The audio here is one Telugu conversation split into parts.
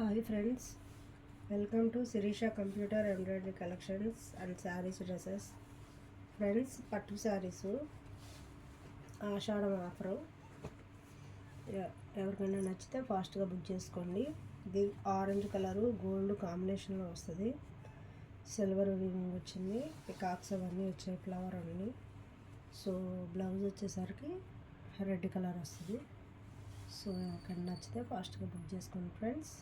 Hi friends welcome to Shirisha computer embroidery collections and saris dresses friends పట్టు శారీస్ ఆషాఢం ఆఫరు ఎవరికైనా నచ్చితే ఫాస్ట్గా బుక్ చేసుకోండి. ఇది ఆరెంజ్ కలరు గోల్డ్ కాంబినేషన్లో వస్తుంది. సిల్వర్ వింగ్ వచ్చింది పికాక్స్ అవన్నీ వచ్చాయి ఫ్లవర్ అన్నీ సో బ్లౌజ్ వచ్చేసరికి రెడ్ కలర్ వస్తుంది. సో ఎవరికైనా నచ్చితే ఫాస్ట్గా బుక్ చేసుకోండి ఫ్రెండ్స్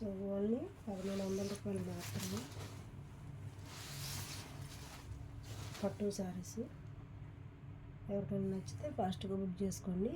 సో ఓన్లీ పదమూడు వందల రూపాయలు మాత్రమే పట్టు శారీస్ ఎవరికైనా నచ్చితే ఫాస్ట్గా బుక్ చేసుకోండి.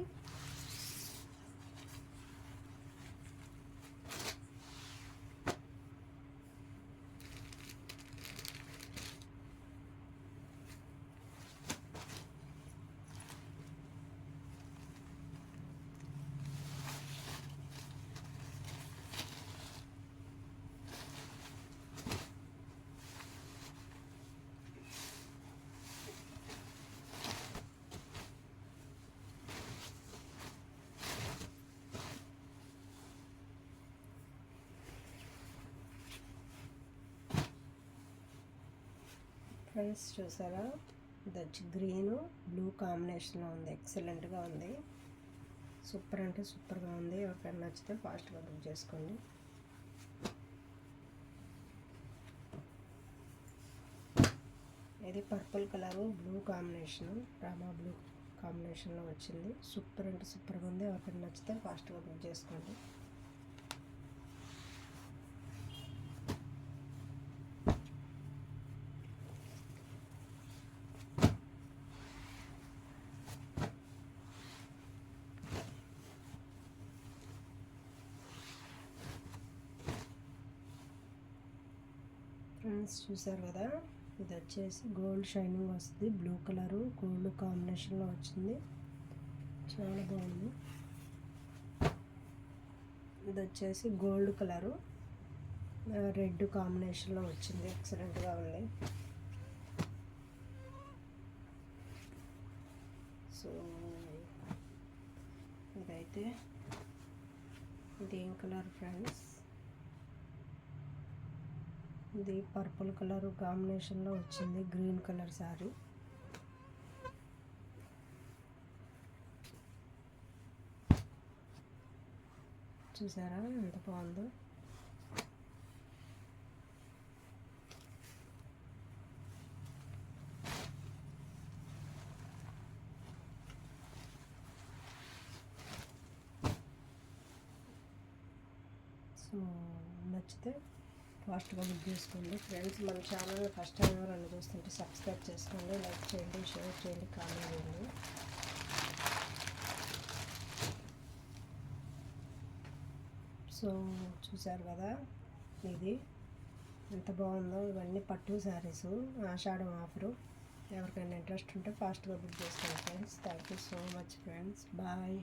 ఫ్రెండ్స్ చూసారా? దచ్ గ్రీన్ బ్లూ కాంబినేషన్లో ఉంది. ఎక్సలెంట్గా ఉంది. సూపర్ అంటే సూపర్గా ఉంది. ఎవరికైనా నచ్చితే ఫాస్ట్గా బుక్ చేసుకోండి. ఇది purple colour blue combination Rama blue కాంబినేషన్లో వచ్చింది. సూపర్ అంటే సూపర్గా ఉంది. ఎవరికైనా నచ్చితే ఫాస్ట్గా బుక్ చేసుకోండి. ఫ్రెండ్స్ చూసారు కదా? ఇది వచ్చేసి గోల్డ్ షైనింగ్ వస్తుంది బ్లూ కలరు గోల్డ్ కాంబినేషన్లో వచ్చింది. చాలా బాగుంది. ఇది వచ్చేసి గోల్డ్ కలరు రెడ్ కాంబినేషన్లో వచ్చింది. ఎక్సలెంట్గా ఉంది. సో ఇదైతే ఇది ఏం కలర్ ఫ్రెండ్స్ ఇది పర్పుల్ కలర్ కాంబినేషన్లో వచ్చింది గ్రీన్ కలర్ శారీ. చూసారా ఎంత బాగుందో? సో నచ్చితే ఫాస్ట్గా బుక్ చేసుకోండి. ఫ్రెండ్స్ మన ఛానల్ ఫస్ట్ టైం ఎవరైనా చూస్తుంటే సబ్స్క్రైబ్ చేసుకోండి. లైక్ చేయండి షేర్ చేయండి కామెంట్ చేయండి. సో చూశారు కదా ఇది. ఎంత బాగుందో. ఇవన్నీ పట్టు శారీస్ ఆషాఢం ఆఫరు. ఎవరికైనా ఇంట్రెస్ట్ ఉంటే ఫాస్ట్గా బుక్ చేసుకోండి friends. Thank you so much friends. Bye.